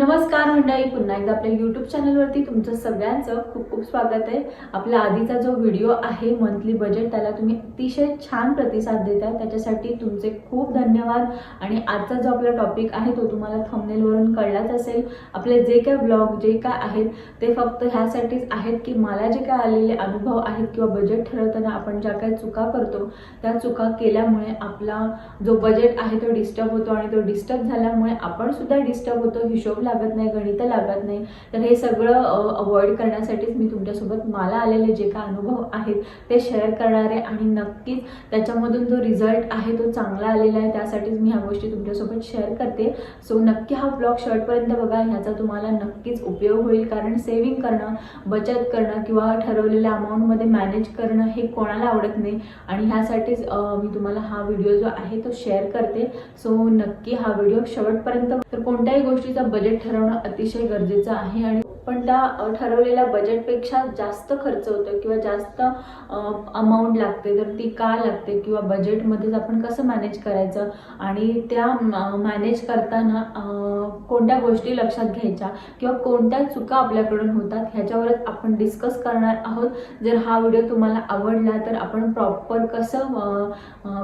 नमस्कार मंडळी पुन्हा एकदा आपल्या युट्यूब चॅनलवरती तुमचं सगळ्यांचं खूप खूप स्वागत आहे. आपला आधीचा जो व्हिडिओ आहे मंथली बजेट त्याला तुम्ही अतिशय छान प्रतिसाद देत त्याच्यासाठी तुमचे खूप धन्यवाद. आणि आजचा जो आपला टॉपिक आहे तो तुम्हाला थंबनेलवरून कळलाच असेल. आपले जे काय ब्लॉग जे काय आहेत ते फक्त ह्यासाठीच आहेत की मला जे काय आलेले अनुभव आहेत किंवा बजेट ठरवताना आपण ज्या काही चुका करतो त्या चुका केल्यामुळे आपला जो बजेट आहे तो डिस्टर्ब होतो. आणि तो डिस्टर्ब झाल्यामुळे आपण सुद्धा डिस्टर्ब होतो हिशोबला लागत नाही गणित लागत नाही. तर हे सगळं अवॉइड करण्यासाठीच मी तुमच्यासोबत मला आलेले जे काय अनुभव आहेत ते शेअर करणार आहे आणि नक्कीच त्याच्यामधून जो रिझल्ट आहे तो चांगला आलेला आहे त्यासाठीच मी ह्या गोष्टी तुमच्यासोबत शेअर करते. सो नक्की हा ब्लॉग शॉर्टपर्यंत बघा ह्याचा तुम्हाला नक्कीच उपयोग होईल. कारण सेव्हिंग करणं बचत करणं किंवा ठरवलेल्या अमाऊंटमध्ये मॅनेज करणं हे कोणाला आवडत नाही. आणि ह्यासाठीच मी तुम्हाला हा व्हिडिओ जो आहे तो शेअर करते. सो नक्की हा व्हिडिओ शेवटपर्यंत तर कोणत्याही गोष्टीचा बजेट ठरवणं अतिशय गरजेचं आहे आणि पण त्या ठरवलेल्या बजेटपेक्षा जास्त खर्च होतो किंवा जास्त अमाऊंट लागते. तर ती का लागते किंवा बजेटमध्येच आपण कसं मॅनेज करायचं? आणि त्या मॅनेज करताना कोणत्या गोष्टी लक्षात घ्यायच्या? किंवा कोणत्या चुका आपल्याकडून होतात? ह्याच्यावरच आपण डिस्कस करणार आहोत. जर हा व्हिडिओ तुम्हाला आवडला तर आपण प्रॉपर कसं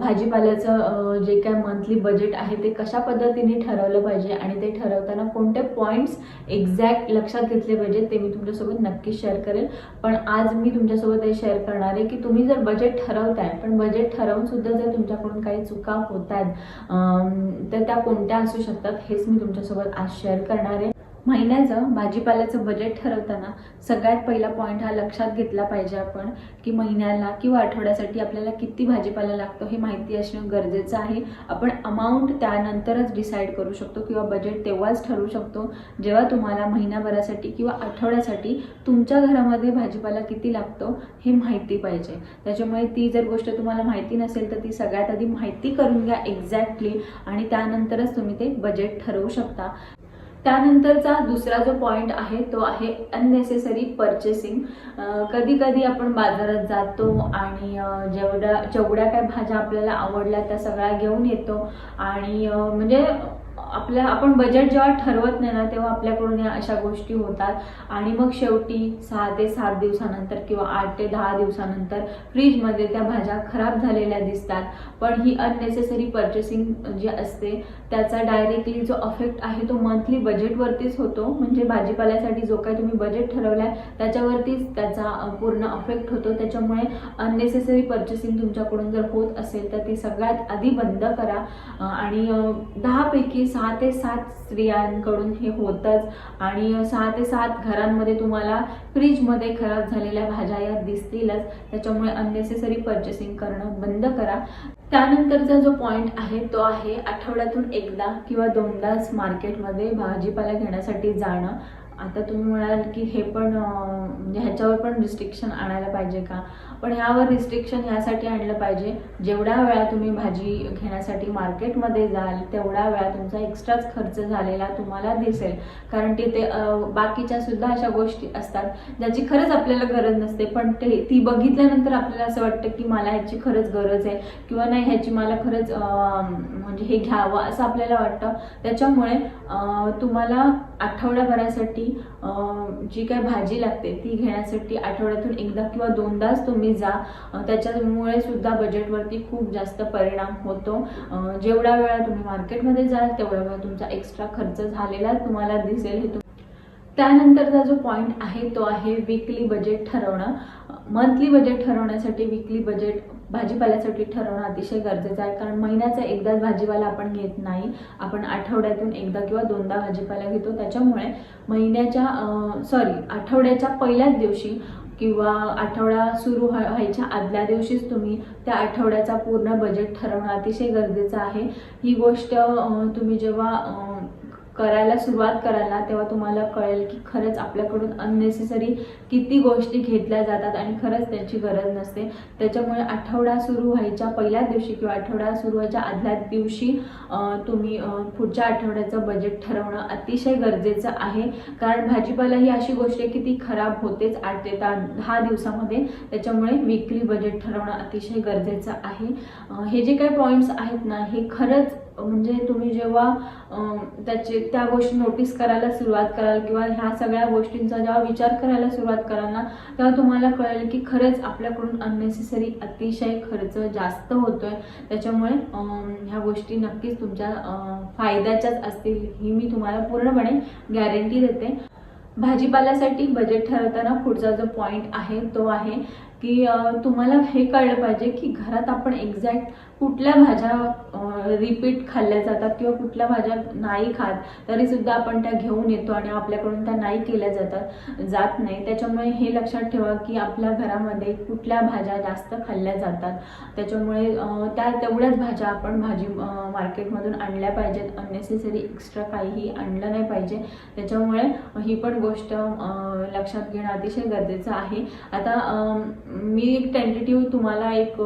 भाजीपाल्याचं जे काय मंथली बजेट आहे ते कशा पद्धतीने ठरवलं पाहिजे? आणि ते ठरवताना कोणते पॉईंट्स एक्झॅक्ट लक्षात घेतले पाहिजे ते मी तुमच्यासोबत नक्की शेअर करेल. पण आज मी तुमच्यासोबत हे शेअर करणार आहे की तुम्ही जर बजेट ठरवताय पण बजेट ठरवून सुद्धा जर तुमच्याकडून काही चुका होत आहेत तर त्या कोणत्या असू शकतात हेच मी तुमच्यासोबत आज शेअर करणार आहे. महिन्याचं भाजीपाल्याचं बजेट ठरवताना सगळ्यात पहिला पॉईंट हा लक्षात घेतला पाहिजे आपण की महिन्याला किंवा आठवड्यासाठी आपल्याला किती भाजीपाला लागतो हे माहिती असणं गरजेचं आहे. आपण अमाऊंट त्यानंतरच डिसाईड करू शकतो किंवा बजेट तेव्हाच ठरवू शकतो. जेव्हा तुम्हाला महिन्याभरासाठी किंवा आठवड्यासाठी तुमच्या घरामध्ये भाजीपाला किती लागतो हे माहिती पाहिजे. त्याच्यामुळे ती जर गोष्ट तुम्हाला माहिती नसेल तर ती सगळ्यात आधी माहिती करून घ्या एक्झॅक्टली आणि त्यानंतरच तुम्ही ते बजेट ठरवू शकता. त्यानंतरचा दुसरा जो पॉईंट आहे तो आहे अननेसेसरी पर्चेसिंग कधी कधी आपण बाजारात जातो आणि जेवढ्या जेवढ्या काय भाज्या आपल्याला आवडल्या त्या सगळ्या घेऊन येतो. आणि म्हणजे आपल्या आपण बजेट जेव्हा ठरवत नाही ना तेव्हा आपल्याकडून या अशा गोष्टी होतात. आणि मग शेवटी सहा ते सात दिवसानंतर किंवा आठ ते दहा दिवसानंतर फ्रीजमध्ये त्या भाज्या खराब झालेल्या दिसतात. पण ही अननेसेसरी पर्चेसिंग जी असते त्याचा डायरेक्टली जो अफेक्ट आहे तो मंथली बजेटवरतीच होतो. म्हणजे भाजीपाल्यासाठी जो काही तुम्ही बजेट ठरवलाय त्याच्यावरतीच त्याचा पूर्ण अफेक्ट होतो. त्याच्यामुळे अननेसेसरी पर्चेसिंग तुमच्याकडून जर होत असेल तर ती सगळ्यात आधी बंद करा. आणि दहापैकी सहा सहा ते सात स्त्रियांकडून हे होतच. आणि सहा ते सात घरांमध्ये तुम्हाला फ्रीजमध्ये खराब झालेल्या भाज्या या दिसतीलच. त्याच्यामुळे अननेसेसरी पर्चेसिंग करणं बंद करा. त्यानंतरचा जो पॉईंट आहे तो आहे आठवड्यातून एकदा किंवा दोनदाच मार्केटमध्ये भाजीपाला घेण्यासाठी जाणं. आता तुम्ही म्हणाल की हे पण ह्याच्यावर पण रिस्ट्रिक्शन आणायला पाहिजे का? पण ह्यावर रिस्ट्रिक्शन ह्यासाठी आणलं पाहिजे. जेवढ्या वेळा तुम्ही भाजी घेण्यासाठी मार्केटमध्ये जाल तेवढ्या वेळा तुमचा एक्स्ट्राच खर्च झालेला तुम्हाला दिसेल. कारण तिथे बाकीच्या सुद्धा अशा गोष्टी असतात ज्याची खरंच आपल्याला गरज नसते. पण ते ती बघितल्यानंतर आपल्याला असं वाटतं की मला ह्याची खरंच गरज आहे किंवा नाही ह्याची मला खरंच म्हणजे हे घ्यावं असं आपल्याला वाटतं. त्याच्यामुळे तुम्हाला आठवड्याभरासाठी जी काय भाजी लागते ती घेण्या करण्यासाठी आठवड्यातून एकदा किंवा दोनदाच तुम्ही जा. त्याच्यामुळे सुद्धा बजेटवरती खूप जास्त परिणाम होतो. जेवढा वेळा तुम्ही मार्केटमध्ये जाल तेवढ्या वेळा तुमचा एक्स्ट्रा खर्च झालेला तुम्हाला दिसेल. हे त्यानंतरचा जो पॉईंट आहे तो आहे विकली बजेट ठरवणं. मंथली बजेट ठरवण्यासाठी विकली बजेट भाजीपाल्यासाठी ठरवणं अतिशय गरजेचं आहे. कारण महिन्याचा एकदाच भाजीपाला आपण घेत नाही. आपण आठवड्यातून एकदा किंवा दोनदा भाजीपाला घेतो. त्याच्यामुळे महिन्याच्या सॉरी आठवड्याच्या पहिल्याच दिवशी किंवा आठवडा सुरू व्हा- व्हायच्या आदल्या दिवशीच तुम्ही त्या आठवड्याचा पूर्ण बजेट ठरवणं अतिशय गरजेचं आहे. ही गोष्ट तुम्ही जेव्हा करायला सुरुवात कराल ना तेव्हा तुम्हाला कळेल की खरंच आपल्याकडून अननेसेसरी किती गोष्टी घेतल्या जातात आणि खरंच त्याची गरज नसते. त्याच्यामुळे आठवडा सुरू व्हायच्या पहिल्या दिवशी किंवा आठवडा सुरू व्हायच्या आदल्या दिवशी तुम्ही पुढच्या आठवड्याचं बजेट ठरवणं अतिशय गरजेचं आहे. कारण भाजीपाला ही अशी गोष्ट आहे की ती खराब होतेच आठ ते ता- दहा दिवसामध्ये. त्याच्यामुळे विकली बजेट ठरवणं अतिशय गरजेचं आहे. हे जे काही पॉईंट्स आहेत ना हे खरंच म्हणजे तुम्ही जेव्हा त्याचे त्या गोष्टी नोटीस करायला सुरुवात कराल किंवा ह्या सगळ्या गोष्टींचा जेव्हा विचार करायला सुरुवात कराल ना तेव्हा तुम्हाला कळेल की खरंच आपल्याकडून अननेसेसरी अतिशय खर्च जास्त होतोय. त्याच्यामुळे ह्या गोष्टी नक्कीच तुमच्या फायद्याच्याच असतील ही मी तुम्हाला पूर्णपणे गॅरंटी देते. भाजीपाल्यासाठी बजेट ठरवताना पुढचा जो पॉईंट आहे तो आहे की तुम्हाला हे कळलं पाहिजे की घरात आपण एक्झॅक्ट कुठल्या भाज्या रिपीट खाल्ल्या जातात किंवा कुठल्या भाज्या नाही खात तरीसुद्धा आपण त्या घेऊन येतो आणि आपल्याकडून त्या नाही केल्या जातात जात नाही. त्याच्यामुळे हे लक्षात ठेवा की आपल्या घरामध्ये कुठल्या भाज्या जास्त खाल्ल्या जातात. त्याच्यामुळे त्या तेवढ्याच भाज्या आपण भाजी मार्केटमधून आणल्या पाहिजेत. अननेसेसरी एक्स्ट्रा काहीही आणलं नाही पाहिजे. त्याच्यामुळे ही पण गोष्ट लक्षात घेणं अतिशय गरजेचं आहे. आता मी एक टेंटेटिव्ह तुम्हाला एक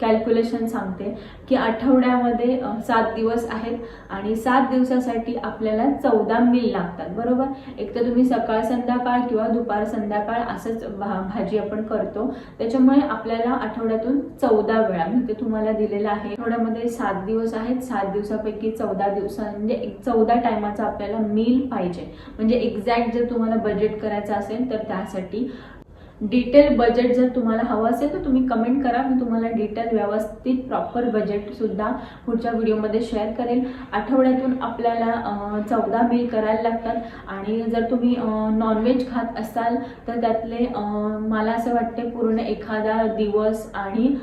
कॅल्क्युलेशन सांगते की आठवड्यामध्ये सात दिवस आहेत आणि सात दिवसासाठी आपल्याला चौदा मील लागतात बरोबर? एक तर तुम्ही सकाळ संध्याकाळ किंवा दुपार संध्याकाळ असंच भा भाजी आपण करतो. त्याच्यामुळे आपल्याला आठवड्यातून चौदा वेळा मी ते तुम्हाला दिलेलं आहे. आठवड्यामध्ये सात दिवस आहेत सात दिवसापैकी चौदा दिवसा म्हणजे एक चौदा टायमाचा आपल्याला मिल पाहिजे. म्हणजे एक्झॅक्ट जर तुम्हाला बजेट करायचं असेल तर त्यासाठी डिटेल बजेट जर तुम्हाला हवं असेल तर तुम्ही कमेंट करा. मी तुम्हाला डिटेल व्यवस्थित प्रॉपर बजेटसुद्धा पुढच्या व्हिडिओमध्ये शेअर करेल. आठवड्यातून आपल्याला चौदा मील करायला लागतात. आणि जर तुम्ही नॉनव्हेज खात असाल तर त्यातले मला असं वाटते पूर्ण एखादा दिवस आणि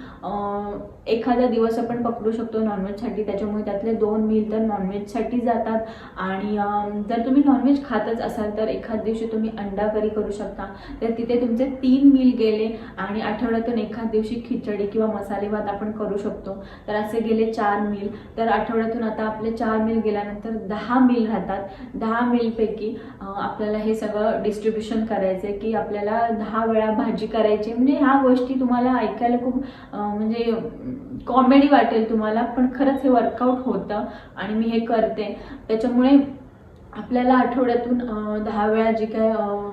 एखादा दिवस आपण पकडू शकतो नॉनव्हेजसाठी त्याच्यामुळे त्यातले दोन मील तर नॉनव्हेजसाठी जातात. आणि जर तुम्ही नॉनव्हेज खातच असाल तर एखाद दिवशी तुम्ही अंडा करी करू शकता. तर तिथे तुमचे तीन मील गेले आणि आठवड्यातून एखाद दिवशी खिचडी किंवा मसाले भात आपण करू शकतो. तर असे गेले चार मील. तर आठवड्यातून आता आपले चार मील गेल्यानंतर दहा मील राहतात. दहा मीलपैकी आपल्याला हे सगळं डिस्ट्रीब्युशन करायचं आहे की आपल्याला दहा वेळा भाजी करायची. म्हणजे ह्या गोष्टी तुम्हाला ऐकायला खूप म्हणजे कॉमेडी वाटेल तुम्हाला. पण खरंच हे वर्कआउट होतं आणि मी हे करते. त्याच्यामुळे आपल्याला आठवड्यातून दहा वेळा जे काय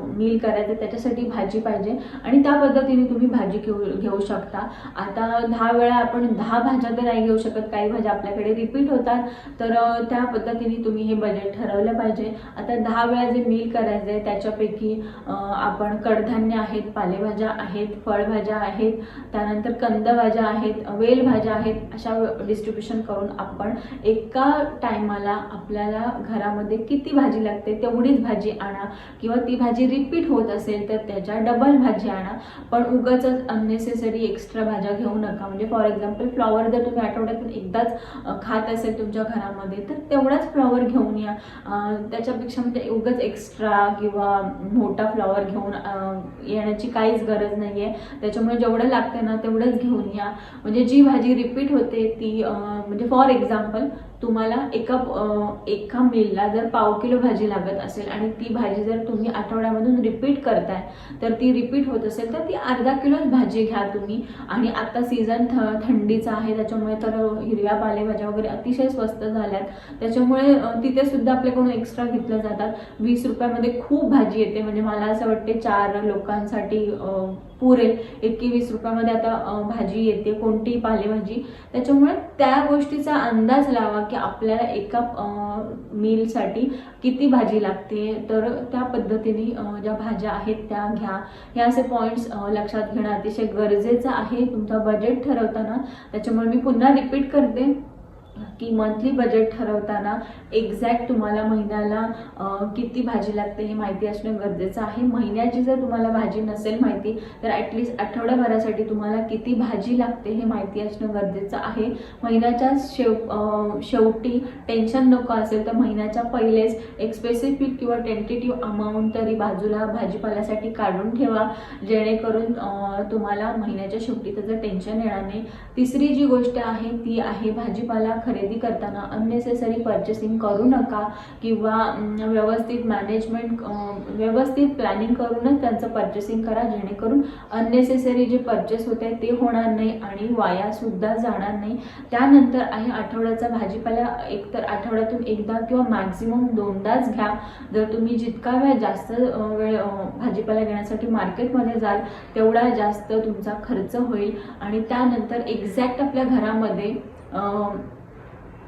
मील करायचं त्याच्यासाठी भाजी पाहिजे आणि त्या पद्धतीने तुम्ही भाजी घेऊ घेऊ शकता. आता दहा वेळा आपण दहा भाज्या तर नाही घेऊ शकत काही भाज्या आपल्याकडे रिपीट होतात तर त्या पद्धतीने तुम्ही हे बजेट ठरवलं पाहिजे. आता दहा वेळा जे मील करायचं आहे त्याच्यापैकी आपण कडधान्य आहेत पालेभाज्या आहेत फळभाज्या आहेत त्यानंतर कंदभाज्या आहेत वेलभाज्या आहेत अशा डिस्ट्रीब्युशन करून आपण एका टायमाला आपल्याला घरामध्ये किती भाजी लागते तेवढीच भाजी आणा. किंवा ती भाजी रिपीट होत असेल तर त्याच्या डबल भाजी आणा. पण उगाच अननेसेसरी एक्स्ट्रा भाज्या घेऊ नका. म्हणजे फॉर एक्झाम्पल फ्लॉवर जर तुम्ही आठवड्यातून एकदाच खात असेल तुमच्या घरामध्ये तर तेवढाच फ्लॉवर घेऊन या. त्याच्यापेक्षा म्हणजे उगाच एक्स्ट्रा किंवा मोठा फ्लॉवर घेऊन येण्याची काहीच गरज नाही आहे त्याच्यामुळे जेवढं लागते ना तेवढंच घेऊन या. म्हणजे जी भाजी रिपीट होते ती म्हणजे फॉर एक्झाम्पल तुम्हाला एका एका मिलला जर पाव किलो भाजी लागत असेल आणि ती भाजी जर तुम्ही आठवड्यामधून रिपीट करताय तर ती रिपीट होत असेल तर ती अर्धा किलोच भाजी घ्या तुम्ही. आणि आता सीझन थ थंडीचा आहे त्याच्यामुळे तर हिरव्या पालेभाज्या वगैरे अतिशय स्वस्त झाल्यात. त्याच्यामुळे तिथे सुद्धा आपल्याकडून एक्स्ट्रा घेतल्या जातात. वीस रुपयामध्ये खूप भाजी येते. म्हणजे मला असं वाटते चार लोकांसाठी पुरेल इतकी वीस रुपयामध्ये आता भाजी येते कोणतीही पालेभाजी. त्याच्यामुळे त्या गोष्टीचा अंदाज लावा की आपल्याला एका मीलसाठी किती भाजी लागते. तर त्या पद्धतीने ज्या भाज्या आहेत त्या घ्या. हे असे पॉईंट्स लक्षात घेणं अतिशय गरजेचं आहे. तुमचा बजेट ठरवताना. त्याच्यामुळे मी पुन्हा रिपीट करते. की मंथली बजेट ठरवताना एक्झॅक्ट तुम्हाला महिन्याला किती भाजी लागते हे माहिती असणं गरजेचं आहे. महिन्याची जर तुम्हाला भाजी नसेल माहिती तर ॲटलिस्ट आठवड्याभरासाठी तुम्हाला किती भाजी लागते हे माहिती असणं गरजेचं आहे. महिन्याच्या शेव शेवटी टेन्शन नको असेल तर महिन्याच्या पहिलेच एक स्पेसिफिक किंवा टेंटेटिव्ह अमाऊंट तरी बाजूला भाजीपाल्यासाठी काढून ठेवा. जेणेकरून तुम्हाला महिन्याच्या शेवटी त्याचं टेन्शन येणार नाही. तिसरी जी गोष्ट आहे ती आहे भाजीपाला खरेदी खरेदी करताना अननेसेसरी पर्चेसिंग करू नका किंवा व्यवस्थित मॅनेजमेंट व्यवस्थित प्लॅनिंग करूनच त्यांचं पर्चेसिंग करा जेणेकरून अननेसेसरी जे पर्चेस होते ते होणार नाही आणि वायासुद्धा जाणार नाही. त्यानंतर आहे आठवड्याचा भाजीपाला एकतर आठवड्यातून एकदा किंवा मॅक्झिमम दोनदाच घ्या. जर तुम्ही जितका वेळ जास्त वेळ भाजीपाला घेण्यासाठी मार्केटमध्ये जाल तेवढा जास्त तुमचा खर्च होईल. आणि त्यानंतर एक्झॅक्ट आपल्या घरामध्ये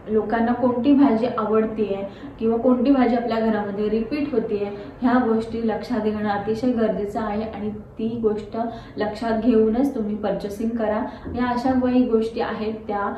लोकांना कोणती भाजी आवडते किंवा कोणती भाजी आपल्या घरामध्ये रिपीट होते ह्या गोष्टी लक्षात घेणं अतिशय गरजेचं आहे आणि ती गोष्ट लक्षात घेऊनच तुम्ही पर्चेसिंग करा. या अशा काही गोष्टी आहेत त्या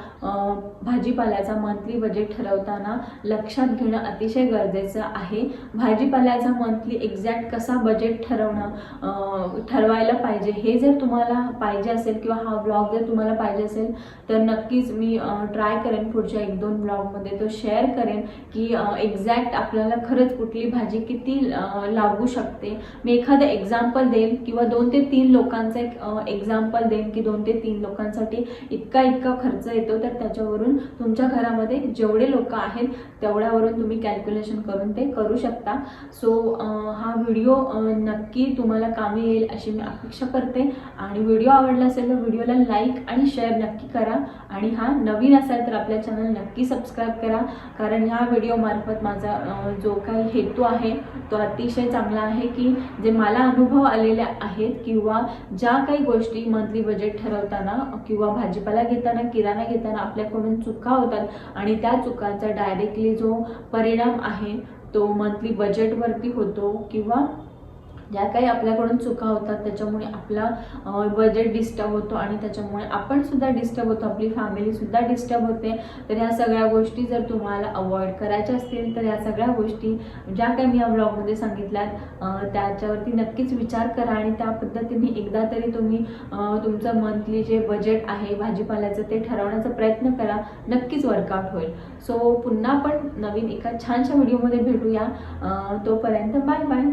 भाजीपाल्याचा मंथली बजेट ठरवताना लक्षात घेणं अतिशय गरजेचं आहे. भाजीपाल्याचा मंथली एक्झॅक्ट कसा बजेट ठरवणं ठरवायला पाहिजे हे जर तुम्हाला पाहिजे असेल किंवा हा ब्लॉग जर तुम्हाला पाहिजे असेल तर नक्कीच मी ट्राय करेन पुढच्या एक दोन ब्लॉगमध्ये तो शेअर करेन की एक्झॅक्ट आपल्याला खरंच कुठली भाजी किती लागू शकते. मी एखादं एक्झाम्पल देईन किंवा दोन ते तीन लोकांचं एक एक्झाम्पल देईन की दोन ते तीन लोकांसाठी इतका इतका खर्च येतो तर त्याच्यावरून तुमच्या घरामध्ये जेवढे लोक आहेत तेवढ्यावरून तुम्ही कॅल्क्युलेशन करून ते करू शकता. सो हा व्हिडिओ नक्की तुम्हाला कामी येईल अशी मी अपेक्षा करते. आणि व्हिडिओ आवडला असेल तर व्हिडिओला लाईक आणि शेअर नक्की करा. आणि हा नवीन असाल तर आपल्या चॅनल नक्की सबस्क्राईब करा. कारण ह्या व्हिडिओमार्फत माझा जो काही हेतू आहे तो अतिशय चांगला आहे की जे मला अनुभव आलेले आहेत किंवा ज्या काही गोष्टी मंथली बजेट ठरवताना किंवा भाजीपाला घेताना किराणा घेताना आपल्याकडून चुका होतात आणि त्या चुकांचा डायरेक्टली जो परिणाम आहे तो मंथली बजेटवरती होतो किंवा ज्या काही आपल्याकडून चुका होतात त्याच्यामुळे आपला बजेट डिस्टर्ब होतो आणि त्याच्यामुळे आपण सुद्धा डिस्टर्ब होतो. आपली फॅमिली सुद्धा डिस्टर्ब होते. तर ह्या सगळ्या गोष्टी जर तुम्हाला अवॉइड करायच्या असतील तर या सगळ्या गोष्टी ज्या काही मी या ब्लॉगमध्ये सांगितल्यात त्याच्यावरती नक्कीच विचार करा आणि त्या पद्धतीने एकदा तरी तुम्ही तुमचं मंथली जे बजेट आहे भाजीपाल्याचं ते ठरवण्याचा प्रयत्न करा. नक्कीच वर्कआउट होईल. सो पुन्हा आपण नवीन एका छानशा व्हिडिओमध्ये भेटूया. तोपर्यंत बाय बाय